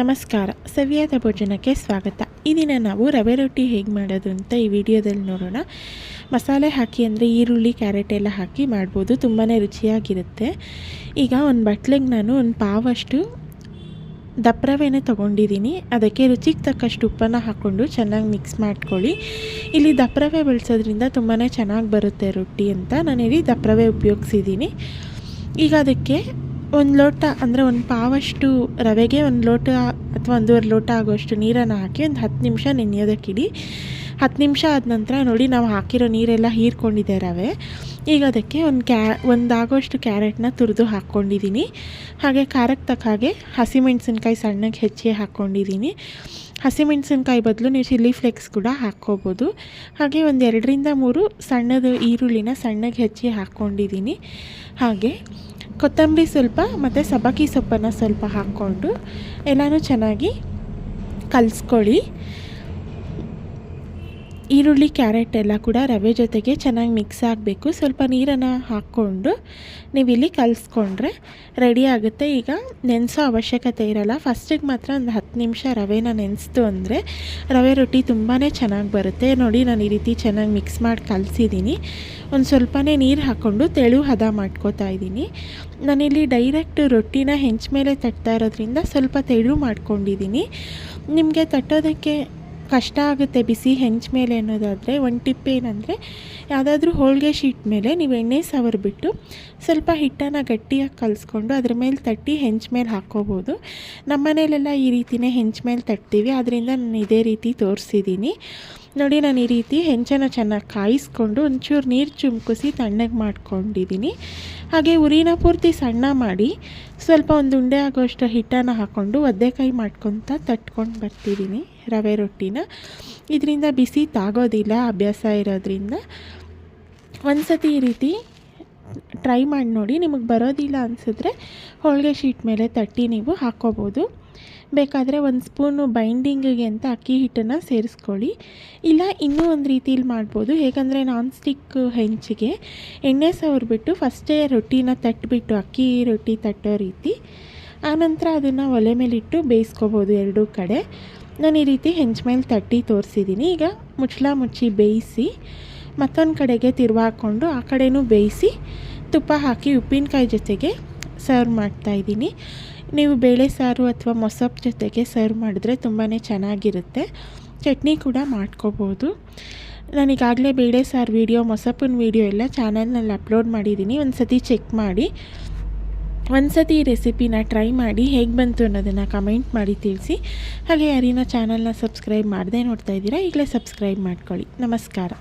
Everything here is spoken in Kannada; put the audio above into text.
ನಮಸ್ಕಾರ. ಸವಿಯಾದ ಭೋಜನಕ್ಕೆ ಸ್ವಾಗತ. ಈ ದಿನ ನಾವು ರವೆ ರೊಟ್ಟಿ ಹೇಗೆ ಮಾಡೋದು ಅಂತ ಈ ವಿಡಿಯೋದಲ್ಲಿ ನೋಡೋಣ. ಮಸಾಲೆ ಹಾಕಿ ಅಂದರೆ ಈರುಳ್ಳಿ, ಕ್ಯಾರೆಟ್ ಎಲ್ಲ ಹಾಕಿ ಮಾಡ್ಬೋದು. ತುಂಬಾ ರುಚಿಯಾಗಿರುತ್ತೆ. ಈಗ ಒಂದು ಬಟ್ಲಿಗೆ ನಾನು ಒಂದು ಪಾವಷ್ಟು ದಪ್ಪ ರವೆನೇ ತೊಗೊಂಡಿದ್ದೀನಿ ಅದಕ್ಕೆ ರುಚಿಗೆ ತಕ್ಕಷ್ಟು ಉಪ್ಪನ್ನು ಹಾಕ್ಕೊಂಡು ಚೆನ್ನಾಗಿ ಮಿಕ್ಸ್ ಮಾಡ್ಕೊಳ್ಳಿ. ಇಲ್ಲಿ ದಪ್ಪರವೆ ಬಳಸೋದ್ರಿಂದ ತುಂಬಾ ಚೆನ್ನಾಗಿ ಬರುತ್ತೆ ರೊಟ್ಟಿ ಅಂತ ನಾನು ಇಲ್ಲಿ ರವೆ ಉಪಯೋಗಿಸಿದ್ದೀನಿ ಈಗ ಅದಕ್ಕೆ ಒಂದು ಲೋಟ ಅಂದರೆ ಒಂದು ಪಾವಷ್ಟು ರವೆಗೆ ಒಂದು ಲೋಟ ಅಥವಾ ಒಂದೂವರೆ ಲೋಟ ಆಗೋಷ್ಟು ನೀರನ್ನು ಹಾಕಿ ಒಂದು ಹತ್ತು ನಿಮಿಷ ನೆನೆಯೋದಕ್ಕಿಡಿ ಹತ್ತು ನಿಮಿಷ ಆದ ನಂತರ ನೋಡಿ ನಾವು ಹಾಕಿರೋ ನೀರೆಲ್ಲ ಹೀರ್ಕೊಂಡಿದೆ ರವೆ. ಈಗ ಅದಕ್ಕೆ ಒಂದು ಕ್ಯಾ, ಒಂದು ಆಗೋಷ್ಟು ಕ್ಯಾರೆಟ್ನ ತುರಿದು ಹಾಕ್ಕೊಂಡಿದ್ದೀನಿ ಹಾಗೆ ಖಾರಕ್ಕೆ ತಕ್ಕ ಹಾಗೆ ಹಸಿಮೆಣ್ಸಿನ್ಕಾಯಿ ಸಣ್ಣಗೆ ಹೆಚ್ಚಿ ಹಾಕ್ಕೊಂಡಿದ್ದೀನಿ ಹಸಿಮೆಣ್ಸಿನ್ಕಾಯಿ ಬದಲು ನೀವು ಚಿಲ್ಲಿ ಫ್ಲೇಕ್ಸ್ ಕೂಡ ಹಾಕ್ಕೋಬೋದು. ಹಾಗೆ ಒಂದು ಎರಡರಿಂದ ಮೂರು ಸಣ್ಣದು ಈರುಳ್ಳಿನ ಸಣ್ಣಗೆ ಹೆಚ್ಚಿ ಹಾಕ್ಕೊಂಡಿದ್ದೀನಿ ಹಾಗೆ ಕೊತ್ತಂಬರಿ ಸ್ವಲ್ಪ ಮತ್ತು ಸಬ್ಬಕ್ಕಿ ಸೊಪ್ಪನ್ನು ಸ್ವಲ್ಪ ಹಾಕ್ಕೊಂಡು ಎಲ್ಲನೂ ಚೆನ್ನಾಗಿ ಕಲಿಸ್ಕೊಳ್ಳಿ. ಈರುಳ್ಳಿ, ಕ್ಯಾರೆಟ್ ಎಲ್ಲ ಕೂಡ ರವೆ ಜೊತೆಗೆ ಚೆನ್ನಾಗಿ ಮಿಕ್ಸ್ ಆಗಬೇಕು. ಸ್ವಲ್ಪ ನೀರನ್ನು ಹಾಕ್ಕೊಂಡು ನೀವಿಲ್ಲಿ ಕಲಿಸ್ಕೊಂಡ್ರೆ ರೆಡಿ ಆಗುತ್ತೆ. ಈಗ ನೆನೆಸೋ ಅವಶ್ಯಕತೆ ಇರಲ್ಲ. ಫಸ್ಟಿಗೆ ಮಾತ್ರ ಒಂದು ಹತ್ತು ನಿಮಿಷ ರವೆನ ನೆನೆಸ್ತು ಅಂದರೆ ರವೆ ರೊಟ್ಟಿ ತುಂಬಾ ಚೆನ್ನಾಗಿ ಬರುತ್ತೆ. ನೋಡಿ, ನಾನು ಈ ರೀತಿ ಚೆನ್ನಾಗಿ ಮಿಕ್ಸ್ ಮಾಡಿ ಕಲಿಸಿದ್ದೀನಿ ಒಂದು ಸ್ವಲ್ಪನೇ ನೀರು ಹಾಕ್ಕೊಂಡು ತೆಳು ಹದ ಮಾಡ್ಕೋತಾ ಇದ್ದೀನಿ ನಾನಿಲ್ಲಿ ಡೈರೆಕ್ಟ್ ರೊಟ್ಟಿನ ಹೆಂಚ ಮೇಲೆ ತಟ್ತಾ ಇರೋದ್ರಿಂದ ಸ್ವಲ್ಪ ತೆಳು ಮಾಡ್ಕೊಂಡಿದ್ದೀನಿ ನಿಮಗೆ ತಟ್ಟೋದಕ್ಕೆ ಕಷ್ಟ ಆಗುತ್ತೆ, ಬಿಸಿ ಹೆಂಚ ಮೇಲೆ ಅನ್ನೋದಾದರೆ ಒಂದು ಟಿಪ್ ಏನಂದರೆ, ಯಾವುದಾದ್ರೂ ಹೋಳಿಗೆ ಶೀಟ್ ಮೇಲೆ ನೀವು ಎಣ್ಣೆ ಸವರ್ಬಿಟ್ಟು ಸ್ವಲ್ಪ ಹಿಟ್ಟನ್ನು ಗಟ್ಟಿಯಾಗಿ ಕಲಿಸ್ಕೊಂಡು ಅದ್ರ ಮೇಲೆ ತಟ್ಟಿ ಹೆಂಚ ಮೇಲೆ ಹಾಕ್ಕೋಬೋದು. ನಮ್ಮ ಮನೇಲೆಲ್ಲ ಈ ರೀತಿಯೇ ಹೆಂಚ ಮೇಲೆ ತಟ್ತೀವಿ. ಅದರಿಂದ ನಾನು ಇದೇ ರೀತಿ ತೋರಿಸಿದ್ದೀನಿ ನೋಡಿ, ನಾನು ಈ ರೀತಿ ಹೆಂಚನ ಚೆನ್ನಾಗಿ ಕಾಯಿಸ್ಕೊಂಡು ಒಂಚೂರು ನೀರು ಚುಮ್ಕಿಸಿ ತಣ್ಣಗೆ ಮಾಡ್ಕೊಂಡಿದ್ದೀನಿ ಹಾಗೆ ಉರಿನ ಪೂರ್ತಿ ಸಣ್ಣ ಮಾಡಿ ಸ್ವಲ್ಪ ಒಂದು ಉಂಡೆ ಆಗೋಷ್ಟು ಹಿಟ್ಟನ್ನು ಹಾಕ್ಕೊಂಡು ಒದ್ದೆಕಾಯಿ ಮಾಡ್ಕೊತ ತಟ್ಕೊಂಡು ಬರ್ತಿದ್ದೀನಿ ರವೆ ರೊಟ್ಟಿನ. ಇದರಿಂದ ಬಿಸಿ ತಾಗೋದಿಲ್ಲ, ಅಭ್ಯಾಸ ಇರೋದ್ರಿಂದ. ಒಂದು ಸತಿ ಈ ರೀತಿ ಟ್ರೈ ಮಾಡಿ ನೋಡಿ, ನಿಮಗೆ ಬರೋದಿಲ್ಲ ಅನಿಸಿದ್ರೆ ಹೋಳಿಗೆ ಶೀಟ್ ಮೇಲೆ ತಟ್ಟಿ ನೀವು ಹಾಕ್ಕೋಬೋದು ಬೇಕಾದರೆ ಒಂದು ಸ್ಪೂನು ಬೈಂಡಿಂಗಿಗೆ ಅಂತ ಅಕ್ಕಿ ಹಿಟ್ಟನ್ನು ಸೇರಿಸ್ಕೊಳ್ಳಿ. ಇಲ್ಲ, ಇನ್ನೂ ಒಂದು ರೀತಿಯಲ್ಲಿ ಮಾಡ್ಬೋದು. ಹೇಗಂದರೆ ನಾನ್ ಸ್ಟಿಕ್ ಹೆಂಚಿಗೆ ಎಣ್ಣೆ ಸವರ್ಬಿಟ್ಟು ಫಸ್ಟೇ ರೊಟ್ಟಿನ ತಟ್ಟಿಬಿಟ್ಟು ಅಕ್ಕಿ ರೊಟ್ಟಿ ತಟ್ಟೋ ರೀತಿ. ಆನಂತರ ಅದನ್ನು ಒಲೆ ಮೇಲಿಟ್ಟು ಬೇಯಿಸ್ಕೋಬೋದು ಎರಡೂ ಕಡೆ. ನಾನು ಈ ರೀತಿ ಹೆಂಚ ಮೇಲೆ ತಟ್ಟಿ ತೋರಿಸಿದ್ದೀನಿ. ಈಗ ಮುಚ್ಚಳ ಮುಚ್ಚಿ ಬೇಯಿಸಿ, ಮತ್ತೊಂದು ಕಡೆಗೆ ತಿರುವಾಕೊಂಡು ಆ ಕಡೆನೂ ಬೇಯಿಸಿ ತುಪ್ಪ ಹಾಕಿ ಉಪ್ಪಿನಕಾಯಿ ಜೊತೆಗೆ ಸರ್ವ್ ಮಾಡ್ತಾಯಿದ್ದೀನಿ ನೀವು ಬೇಳೆ ಸಾರು ಅಥವಾ ಮೊಸಪ್ ಜೊತೆಗೆ ಸರ್ವ್ ಮಾಡಿದ್ರೆ ತುಂಬಾ ಚೆನ್ನಾಗಿರುತ್ತೆ. ಚಟ್ನಿ ಕೂಡ ಮಾಡ್ಕೋಬೋದು. ನಾನೀಗಾಗಲೇ ಬೇಳೆ ಸಾರು ವೀಡಿಯೋ ಮೊಸಪ್ಪಿನ ವೀಡಿಯೋ ಎಲ್ಲ ಚಾನಲ್ನಲ್ಲಿ ಅಪ್ಲೋಡ್ ಮಾಡಿದ್ದೀನಿ. ಒಂದು ಸತಿ ಚೆಕ್ ಮಾಡಿ. ಒಂದು ಸತಿ ಈ ರೆಸಿಪಿನ ಟ್ರೈ ಮಾಡಿ ಹೇಗೆ ಬಂತು ಅನ್ನೋದನ್ನು ಕಮೆಂಟ್ ಮಾಡಿ ತಿಳಿಸಿ. ಹಾಗೆ ಯಾರಿನ ಚಾನಲ್ನ ಸಬ್ಸ್ಕ್ರೈಬ್ ಮಾಡದೆ ನೋಡ್ತಾ ಇದ್ದೀರಾ, ಈಗಲೇ ಸಬ್ಸ್ಕ್ರೈಬ್ ಮಾಡ್ಕೊಳ್ಳಿ. ನಮಸ್ಕಾರ.